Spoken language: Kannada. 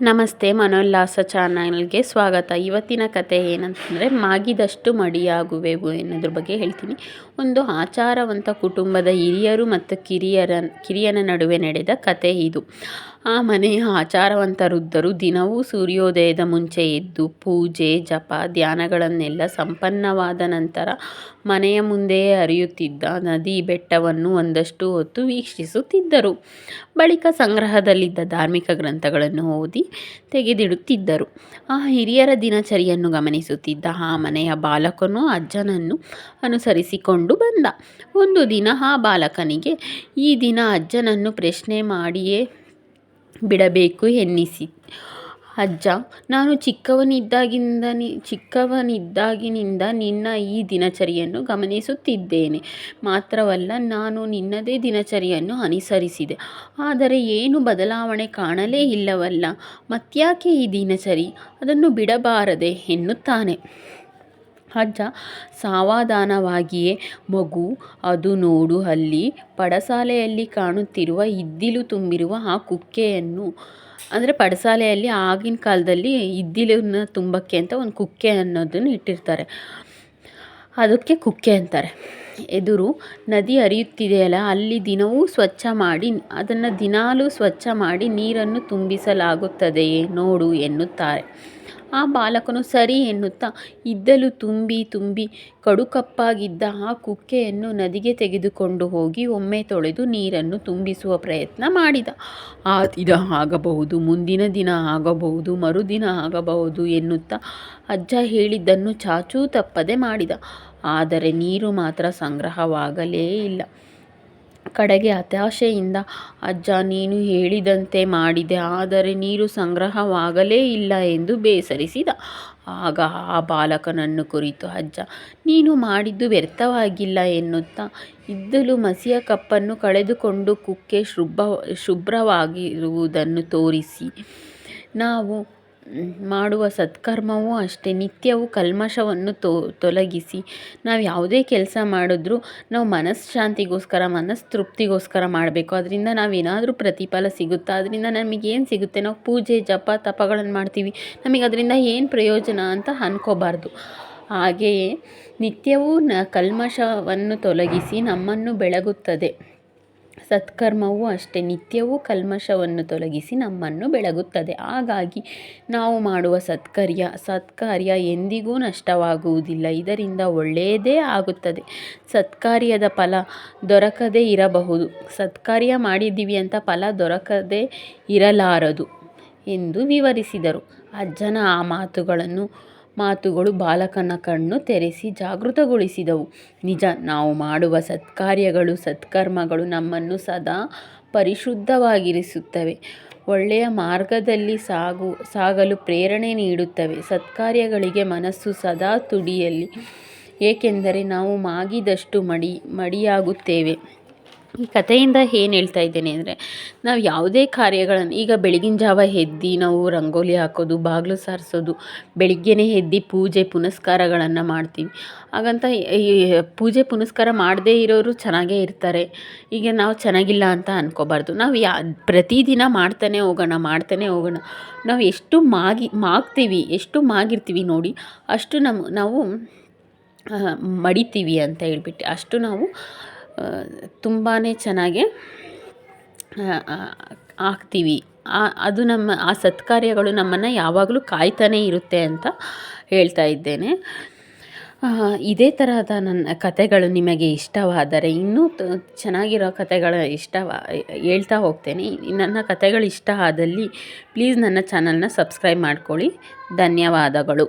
ನಮಸ್ತೆ ಮನೋಲ್ಲಾಸ ಚಾನಲ್ಗೆ ಸ್ವಾಗತ. ಇವತ್ತಿನ ಕತೆ ಏನಂತಂದರೆ, ಮಾಗಿದಷ್ಟು ಮಡಿಯಾಗುವೆವು ಎನ್ನುವುದ್ರ ಬಗ್ಗೆ ಹೇಳ್ತೀನಿ. ಒಂದು ಆಚಾರವಂತ ಕುಟುಂಬದ ಹಿರಿಯರು ಮತ್ತು ಕಿರಿಯರ ಕಿರಿಯನ ನಡುವೆ ನಡೆದ ಕತೆ ಇದು. ಆ ಮನೆಯ ಆಚಾರವಂತ ವೃದ್ಧರು ದಿನವೂ ಸೂರ್ಯೋದಯದ ಮುಂಚೆ ಎದ್ದು ಪೂಜೆ, ಜಪ, ಧ್ಯಾನಗಳನ್ನೆಲ್ಲ ಸಂಪನ್ನವಾದ ನಂತರ ಮನೆಯ ಮುಂದೆಯೇ ಹರಿಯುತ್ತಿದ್ದ ನದಿ ಬೆಟ್ಟವನ್ನು ಒಂದಷ್ಟು ಹೊತ್ತು ವೀಕ್ಷಿಸುತ್ತಿದ್ದರು. ಬಳಿಕ ಸಂಗ್ರಹದಲ್ಲಿದ್ದ ಧಾರ್ಮಿಕ ಗ್ರಂಥಗಳನ್ನು ಓದಿ ತೆಗೆದಿಡುತ್ತಿದ್ದರು. ಆ ಹಿರಿಯರ ದಿನಚರಿಯನ್ನು ಗಮನಿಸುತ್ತಿದ್ದ ಆ ಮನೆಯ ಬಾಲಕನು ಅಜ್ಜನನ್ನು ಅನುಸರಿಸಿಕೊಂಡು ಬಂದ. ಒಂದು ದಿನ ಆ ಬಾಲಕನಿಗೆ, ಈ ದಿನ ಅಜ್ಜನನ್ನು ಪ್ರಶ್ನೆ ಮಾಡಿಯೇ ಬಿಡಬೇಕು ಎನ್ನಿಸಿ. ಅಜ್ಜ, ನಾನು ಚಿಕ್ಕವನಿದ್ದಾಗಿಂದ ಚಿಕ್ಕವನಿದ್ದಾಗಿನಿಂದ ನಿನ್ನ ಈ ದಿನಚರಿಯನ್ನು ಗಮನಿಸುತ್ತಿದ್ದೇನೆ. ಮಾತ್ರವಲ್ಲ, ನಾನು ನಿನ್ನದೇ ದಿನಚರಿಯನ್ನು ಅನುಸರಿಸಿದೆ. ಆದರೆ ಏನು ಬದಲಾವಣೆ ಕಾಣಲೇ ಇಲ್ಲವಲ್ಲ. ಮತ್ತ್ಯಾಕೆ ಈ ದಿನಚರಿ? ಅದನ್ನು ಬಿಡಬಾರದೆ ಎನ್ನುತ್ತಾನೆ. ಅಜ್ಜ ಸಾವಧಾನವಾಗಿಯೇ, ಮಗು, ಅದು ನೋಡು ಅಲ್ಲಿ ಪಡಸಾಲೆಯಲ್ಲಿ ಕಾಣುತ್ತಿರುವ ಇದ್ದಿಲು ತುಂಬಿರುವ ಆ ಕುಕ್ಕೆಯನ್ನು, ಅಂದರೆ ಪಡಸಾಲೆಯಲ್ಲಿ ಆಗಿನ ಕಾಲದಲ್ಲಿ ಇದ್ದಿಲನ್ನ ತುಂಬಕ್ಕೆ ಅಂತ ಒಂದು ಕುಕ್ಕೆ ಅನ್ನೋದನ್ನು ಇಟ್ಟಿರ್ತಾರೆ. ಅದಕ್ಕೆ ಕುಕ್ಕೆ ಅಂತಾರೆ. ಎದುರು ನದಿ ಹರಿಯುತ್ತಿದೆಯಲ್ಲ, ಅಲ್ಲಿ ದಿನವೂ ಸ್ವಚ್ಛ ಮಾಡಿ, ಅದನ್ನು ದಿನಾಲೂ ಸ್ವಚ್ಛ ಮಾಡಿ ನೀರನ್ನು ತುಂಬಿಸಲಾಗುತ್ತದೆಯೇ ನೋಡು ಎನ್ನುತ್ತಾರೆ. ಆ ಬಾಲಕನು ಸರಿ ಎನ್ನುತ್ತಾ ಇದ್ದಲು ತುಂಬಿ ತುಂಬಿ ಕಡುಕಪ್ಪಾಗಿದ್ದ ಆ ಕುಕ್ಕೆಯನ್ನು ನದಿಗೆ ತೆಗೆದುಕೊಂಡು ಹೋಗಿ ಒಮ್ಮೆ ತೊಳೆದು ನೀರನ್ನು ತುಂಬಿಸುವ ಪ್ರಯತ್ನ ಮಾಡಿದ. ಆ ದಿನ ಆಗಬಹುದು, ಮುಂದಿನ ದಿನ ಆಗಬಹುದು, ಮರುದಿನ ಆಗಬಹುದು ಎನ್ನುತ್ತಾ ಅಜ್ಜ ಹೇಳಿದ್ದನ್ನು ಚಾಚೂ ತಪ್ಪದೆ ಮಾಡಿದ. ಆದರೆ ನೀರು ಮಾತ್ರ ಸಂಗ್ರಹವಾಗಲೇ ಇಲ್ಲ. ಕಡೆಗೆ ಹತಾಶೆಯಿಂದ, ಅಜ್ಜ, ನೀನು ಹೇಳಿದಂತೆ ಮಾಡಿದೆ, ಆದರೆ ನೀರು ಸಂಗ್ರಹವಾಗಲೇ ಇಲ್ಲ ಎಂದು ಬೇಸರಿಸಿದ. ಆಗ ಆ ಬಾಲಕನನ್ನು ಕುರಿತು, ಅಜ್ಜ, ನೀನು ಮಾಡಿದ್ದು ವ್ಯರ್ಥವಾಗಿಲ್ಲ ಎನ್ನುತ್ತಾ, ಇದ್ದಲು ಮಸಿಯ ಕಪ್ಪನ್ನು ಕಳೆದುಕೊಂಡು ಕುಕ್ಕೆ ಶುಭ್ರ, ಶುಭ್ರವಾಗಿರುವುದನ್ನು ತೋರಿಸಿ, ನಾವು ಮಾಡುವ ಸತ್ಕರ್ಮವೂ ಅಷ್ಟೇ, ನಿತ್ಯವೂ ಕಲ್ಮಶವನ್ನು ತೊಲಗಿಸಿ. ನಾವು ಯಾವುದೇ ಕೆಲಸ ಮಾಡಿದ್ರೂ ನಾವು ಮನಃಶಾಂತಿಗೋಸ್ಕರ ತೃಪ್ತಿಗೋಸ್ಕರ ಮಾಡಬೇಕು. ಅದರಿಂದ ನಾವೇನಾದರೂ ಪ್ರತಿಫಲ ಸಿಗುತ್ತಾ, ಅದರಿಂದ ನಮಗೇನು ಸಿಗುತ್ತೆ? ನಾವು ಪೂಜೆ, ಜಪ ತಪಗಳನ್ನು ಮಾಡ್ತೀವಿ. ನಮಗೆ ಅದರಿಂದ ಏನು ಪ್ರಯೋಜನ ಅಂತ ಅಂದ್ಕೋಬಾರ್ದು ಹಾಗೆಯೇ ನಿತ್ಯವೂ ನ ಕಲ್ಮಶವನ್ನು ತೊಲಗಿಸಿ ನಮ್ಮನ್ನು ಬೆಳಗುತ್ತದೆ. ಸತ್ಕರ್ಮವೂ ಅಷ್ಟೇ, ನಿತ್ಯವೂ ಕಲ್ಮಶವನ್ನು ತೊಲಗಿಸಿ ನಮ್ಮನ್ನು ಬೆಳಗುತ್ತದೆ. ಹಾಗಾಗಿ ನಾವು ಮಾಡುವ ಸತ್ಕಾರ್ಯ ಸತ್ಕಾರ್ಯ ಎಂದಿಗೂ ನಷ್ಟವಾಗುವುದಿಲ್ಲ. ಇದರಿಂದ ಒಳ್ಳೆಯದೇ ಆಗುತ್ತದೆ. ಸತ್ಕಾರ್ಯದ ಫಲ ದೊರಕದೇ ಇರಬಹುದು. ಸತ್ಕಾರ್ಯ ಮಾಡಿದ್ದೀವಿ ಅಂತ ಫಲ ದೊರಕದೇ ಇರಲಾರದು ಎಂದು ವಿವರಿಸಿದರು. ಅಜ್ಜನ ಆ ಮಾತುಗಳನ್ನು ಮಾತುಗಳು ಬಾಲಕನ ಕಣ್ಣು ತೆರೆಸಿ ಜಾಗೃತಗೊಳಿಸಿದವು. ನಿಜ, ನಾವು ಮಾಡುವ ಸತ್ಕಾರ್ಯಗಳು, ಸತ್ಕರ್ಮಗಳು ನಮ್ಮನ್ನು ಸದಾ ಪರಿಶುದ್ಧವಾಗಿರಿಸುತ್ತವೆ. ಒಳ್ಳೆಯ ಮಾರ್ಗದಲ್ಲಿ ಸಾಗು, ಸಾಗಲು ಪ್ರೇರಣೆ ನೀಡುತ್ತವೆ. ಸತ್ಕಾರ್ಯಗಳಿಗೆ ಮನಸ್ಸು ಸದಾ ತುಡಿಯಲಿ. ಏಕೆಂದರೆ ನಾವು ಮಾಗಿದಷ್ಟು ಮಡಿ, ಮಡಿಯಾಗುತ್ತೇವೆ. ಈ ಕಥೆಯಿಂದ ಏನು ಹೇಳ್ತಾ ಇದ್ದೇನೆ ಅಂದರೆ, ನಾವು ಯಾವುದೇ ಕಾರ್ಯಗಳನ್ನು ಈಗ ಬೆಳಗಿನ ಜಾವ ಎದ್ದು ನಾವು ರಂಗೋಲಿ ಹಾಕೋದು, ಬಾಗಿಲು ಸಾರಿಸೋದು, ಬೆಳಿಗ್ಗೆನೇ ಎದ್ದು ಪೂಜೆ ಪುನಸ್ಕಾರಗಳನ್ನು ಮಾಡ್ತೀವಿ. ಹಾಗಂತ ಈ ಪೂಜೆ ಪುನಸ್ಕಾರ ಮಾಡದೇ ಇರೋರು ಚೆನ್ನಾಗೇ ಇರ್ತಾರೆ. ಈಗ ನಾವು ಚೆನ್ನಾಗಿಲ್ಲ ಅಂತ ಅನ್ಕೋಬಾರ್ದು. ನಾವು ಯಾ, ಪ್ರತಿದಿನ ಮಾಡ್ತಾನೆ ಹೋಗೋಣ ಮಾಡ್ತಾನೆ ಹೋಗೋಣ. ನಾವು ಎಷ್ಟು ಮಾಗಿ, ಮಾಗ್ತೀವಿ, ಎಷ್ಟು ಮಾಗಿರ್ತೀವಿ ನೋಡಿ, ಅಷ್ಟು ನಮ್ಮ ನಾವು ಮಡಿತೀವಿ ಅಂತ ಹೇಳ್ಬಿಟ್ಟು, ಅಷ್ಟು ನಾವು ತುಂಬಾ ಚೆನ್ನಾಗಿ ಹಾಕ್ತೀವಿ. ಅದು ನಮ್ಮ, ಆ ಸತ್ಕಾರ್ಯಗಳು ನಮ್ಮನ್ನು ಯಾವಾಗಲೂ ಕಾಯ್ತಾನೇ ಇರುತ್ತೆ ಅಂತ ಹೇಳ್ತಾ ಇದ್ದೇನೆ. ಇದೇ ತರಹದ ನನ್ನ ಕಥೆಗಳು ನಿಮಗೆ ಇಷ್ಟವಾದರೆ, ಇನ್ನೂ ಚೆನ್ನಾಗಿರೋ ಕಥೆಗಳ ಇಷ್ಟವ, ಹೇಳ್ತಾ ಹೋಗ್ತೇನೆ. ನನ್ನ ಕಥೆಗಳು ಇಷ್ಟ ಆದಲ್ಲಿ, ಪ್ಲೀಸ್ ನನ್ನ ಚಾನಲ್ನ ಸಬ್ಸ್ಕ್ರೈಬ್ ಮಾಡ್ಕೊಳ್ಳಿ. ಧನ್ಯವಾದಗಳು.